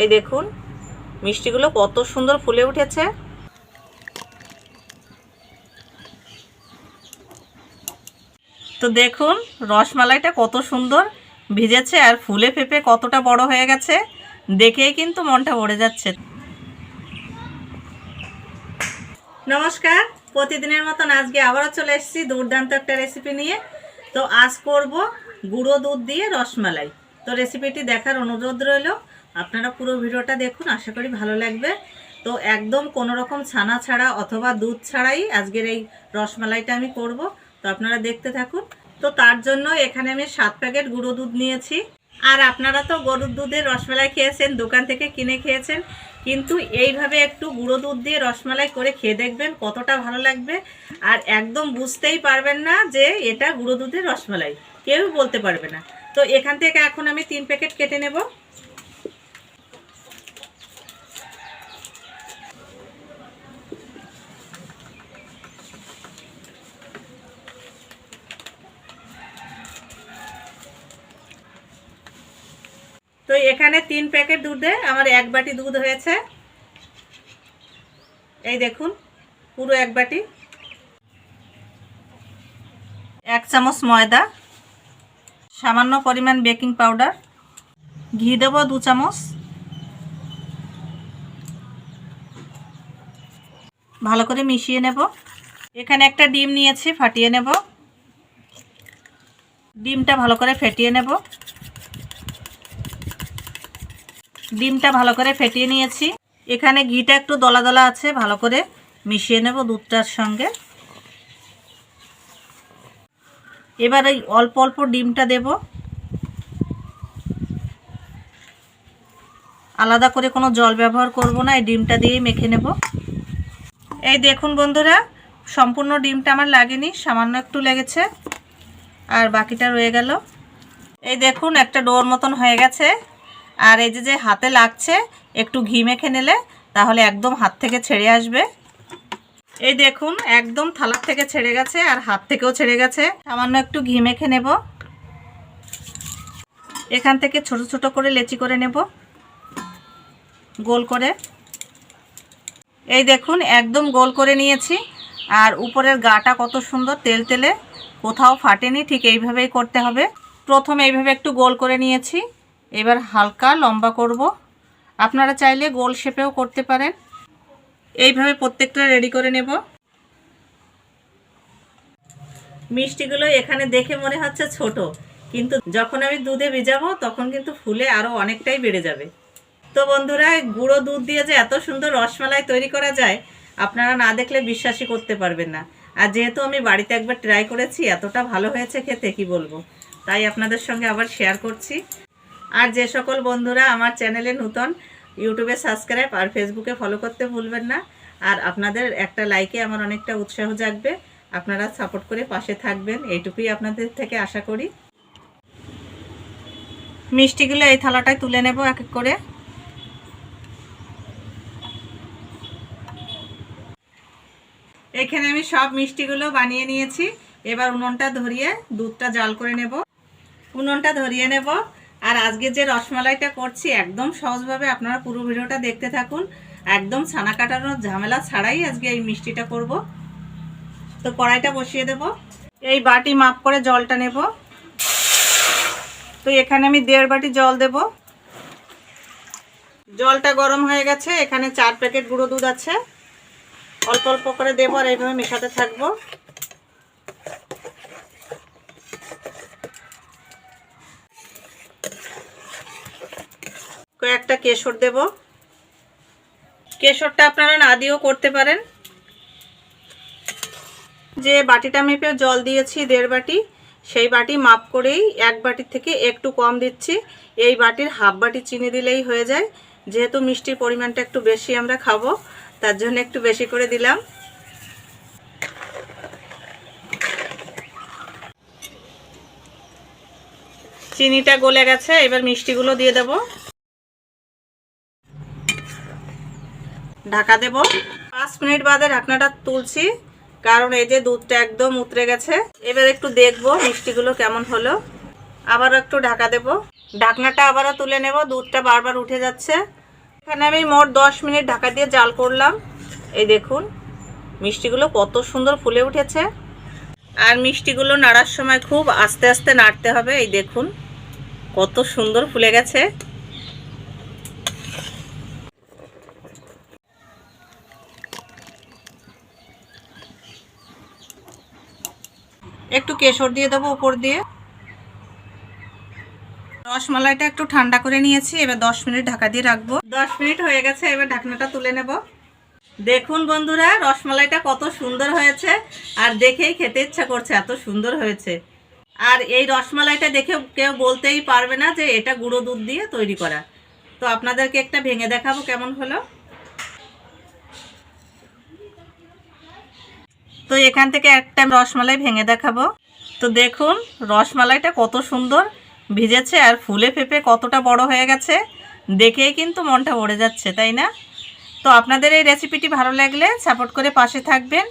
এই দেখুন, মিষ্টিগুলো কত সুন্দর ফুলে উঠেছে। তো দেখুন, রসমালাইটা কত সুন্দর ভিজেছে আর ফুলে ফেপে কতটা বড় হয়ে গেছে। দেখেই কিন্তু মনটা ভরে যাচ্ছে। নমস্কার, প্রতিদিনের মতন আজকে আবারও চলে এসেছি দুর্দান্ত একটা রেসিপি নিয়ে। তো আজ করব গুঁড়ো দুধ দিয়ে রসমালাই। তো রেসিপিটি দেখার অনুরোধ রইল। আপনারা পুরো ভিডিওটা দেখুন, আশা করি ভালো লাগবে। তো একদম কোনো রকম ছানা ছাড়া অথবা দুধ ছাড়াই আজকের এই রসমালাইটা আমি করব। তো আপনারা দেখতে থাকুন। তো তার জন্য এখানে আমি সাত প্যাকেট গুঁড়ো দুধ নিয়েছি। আর আপনারা তো গরুর দুধের রসমালাই খেয়েছেন, দোকান থেকে কিনে খেয়েছেন, কিন্তু এইভাবে একটু গুঁড়ো দুধ দিয়ে রসমালাই করে খেয়ে দেখবেন কতটা ভালো লাগবে। আর একদম বুঝতেই পারবেন না যে এটা গুঁড়ো দুধের রসমালাই। কেউ বলতে পারবে না। তো এখান থেকে এখন আমি তিন প্যাকেট কেটে নেব। তো এখানে তিন প্যাকেট দুধে আমার এক বাটি দুধ হয়েছে। এই দেখুন, পুরো এক বাটি। এক চামচ ময়দা, সামান্য পরিমাণ বেকিং পাউডার, ঘি দেবো দু চামচ। ভালো করে মিশিয়ে নেব। এখানে একটা ডিম নিয়েছি, ফাটিয়ে নেব। ডিমটা ভালো করে ফেটিয়ে নেব। ডিমটা ভালো করে ফেটিয়ে নিয়েছি। এখানে ঘিটা একটু দলা দলা আছে, ভালো করে মিশিয়ে নেব দুধটার সঙ্গে। এবার এই অল্প অল্প ডিমটা দেব। আলাদা করে কোনো জল ব্যবহার করব না, এই ডিমটা দিয়েই মেখে নেব। এই দেখুন বন্ধুরা, সম্পূর্ণ ডিমটা আমার লাগেনি, সামান্য একটু লেগেছে, আর বাকিটা রয়ে গেল। এই দেখুন, একটা ডোর মতন হয়ে গেছে। আর এই যে যে হাতে লাগছে, একটু ঘি মেখে নিলে তাহলে একদম হাত থেকে ছেড়ে আসবে। এই দেখুন, একদম থালার থেকে ছেড়ে গেছে আর হাত থেকেও ছেড়ে গেছে। সামান্য একটু ঘি মেখে নেব। এখান থেকে ছোট ছোট করে লেচি করে নেব। গোল করে। এই দেখুন, একদম গোল করে নিয়েছি। আর উপরের গাটা কত সুন্দর তেল তেলে, কোথাও ফাটেনি, ঠিক এইভাবেই করতে হবে। প্রথম এইভাবে একটু গোল করে নিয়েছি। এবার হালকা লম্বা করব। আপনারা চাইলে গোল শেপেও করতে পারেন। এইভাবে প্রত্যেকটা রেডি করে নেব। মিষ্টিগুলো এখানে দেখে মনে হচ্ছে ছোট, কিন্তু যখন আমি দুধে ভিজাবো তখন কিন্তু ফুলে আরও অনেকটাই বেড়ে যাবে। তো বন্ধুরা, গুঁড়ো দুধ দিয়ে যে এত সুন্দর রসমালাই তৈরি করা যায়, আপনারা না দেখলে বিশ্বাসই করতে পারবেন না। আর যেহেতু আমি বাড়িতে একবার ট্রাই করেছি, এতটা ভালো হয়েছে খেতে, কি বলব? তাই আপনাদের সঙ্গে আবার শেয়ার করছি। আর যে সকল বন্ধুরা আমার চ্যানেলে নূতন ইউটিউবে সাবস্ক্রাইব আর ফেসবুকে ফলো করতে ভুলবেন না, আর আপনাদের একটা লাইকে আমার অনেকটা উৎসাহ জাগবে, আপনারা সাপোর্ট করে পাশে থাকবেন, এইটুকুই আপনাদের থেকে আশা করি। মিষ্টিগুলো এই থালাটায় তুলে নেব এক এক করে। এখানে আমি সব মিষ্টিগুলো বানিয়ে নিয়েছি, এবার উনুনটা ধরিয়ে দুধটা জাল করে নেব। উনুনটা ধরিয়ে নেব আর আজকে যে রসমালাইটা করছি, একদম সহজভাবে আপনারা পুরো ভিডিওটা দেখতে থাকুন। একদম ছানা কাটানোর ঝামেলা ছাড়াই আজকে এই মিষ্টিটা করব। তো কড়াইটা বসিয়ে দেব। এই বাটি মাপ করে জলটা নেব। তো এখানে আমি দেড় বাটি জল দেব। জলটা গরম হয়ে গেছে, এখানে চার প্যাকেট গুঁড়ো দুধ আছে। অল্প অল্প করে দেবো আর এইভাবে মেশাতে থাকব। কয়েকটা কেশর দেব। কেশরটা আপনারা না দিয়েও করতে পারেন। যে বাটিটা মেপে জল দিয়েছি, দেড় বাটি, সেই বাটি মাপ করেই এক বাটির থেকে একটু কম দিচ্ছি। এই বাটির হাফ বাটি চিনি দিলেই হয়ে যায়। যেহেতু মিষ্টির পরিমাণটা একটু বেশি আমরা খাব, তার জন্য একটু বেশি করে দিলাম। চিনিটা গলে গেছে, এবার মিষ্টিগুলো দিয়ে দেব। ঢাকা দেব। পাঁচ মিনিট বাদে ঢাকনাটা তুলছি, কারণ এই যে দুধটা একদম উতরে গেছে। এবার একটু দেখব মিষ্টিগুলো কেমন হলো। আবারও একটু ঢাকা দেব। ঢাকনাটা আবারও তুলে নেব, দুধটা বারবার উঠে যাচ্ছে। এখানে আমি মোট দশ মিনিট ঢাকা দিয়ে জাল করলাম। এই দেখুন, মিষ্টিগুলো কত সুন্দর ফুলে উঠেছে। আর মিষ্টিগুলো নাড়ার সময় খুব আস্তে আস্তে নাড়তে হবে, এই দেখুন, কত সুন্দর ফুলে গেছে। একটু কেশর দিয়ে দেবো উপর দিয়ে। রসমালাইটা একটু ঠান্ডা করে নিয়েছি, এবার দশ মিনিট ঢাকা দিয়ে রাখব। দশ মিনিট হয়ে গেছে, এবার ঢাকনাটা তুলে নেব। দেখুন বন্ধুরা, রসমালাইটা কত সুন্দর হয়েছে, আর দেখেই খেতে ইচ্ছা করছে, এত সুন্দর হয়েছে। আর এই রসমালাইটা দেখে কেউ বলতেই পারবে না যে এটা গুঁড়ো দুধ দিয়ে তৈরি করা। তো আপনাদেরকে একটা ভেঙে দেখাবো কেমন হলো। তো এখান থেকে একটা রসমালাই ভেঙে দেখাবো। তো দেখুন, রসমালাইটা কত সুন্দর ভিজেছে আর ফুলে ফেপে কতটা বড় হয়ে গেছে। দেখেই কিন্তু মনটা ভরে যাচ্ছে, তাই না? তো আপনাদের এই রেসিপিটি ভালো লাগলে সাপোর্ট করে পাশে থাকবেন।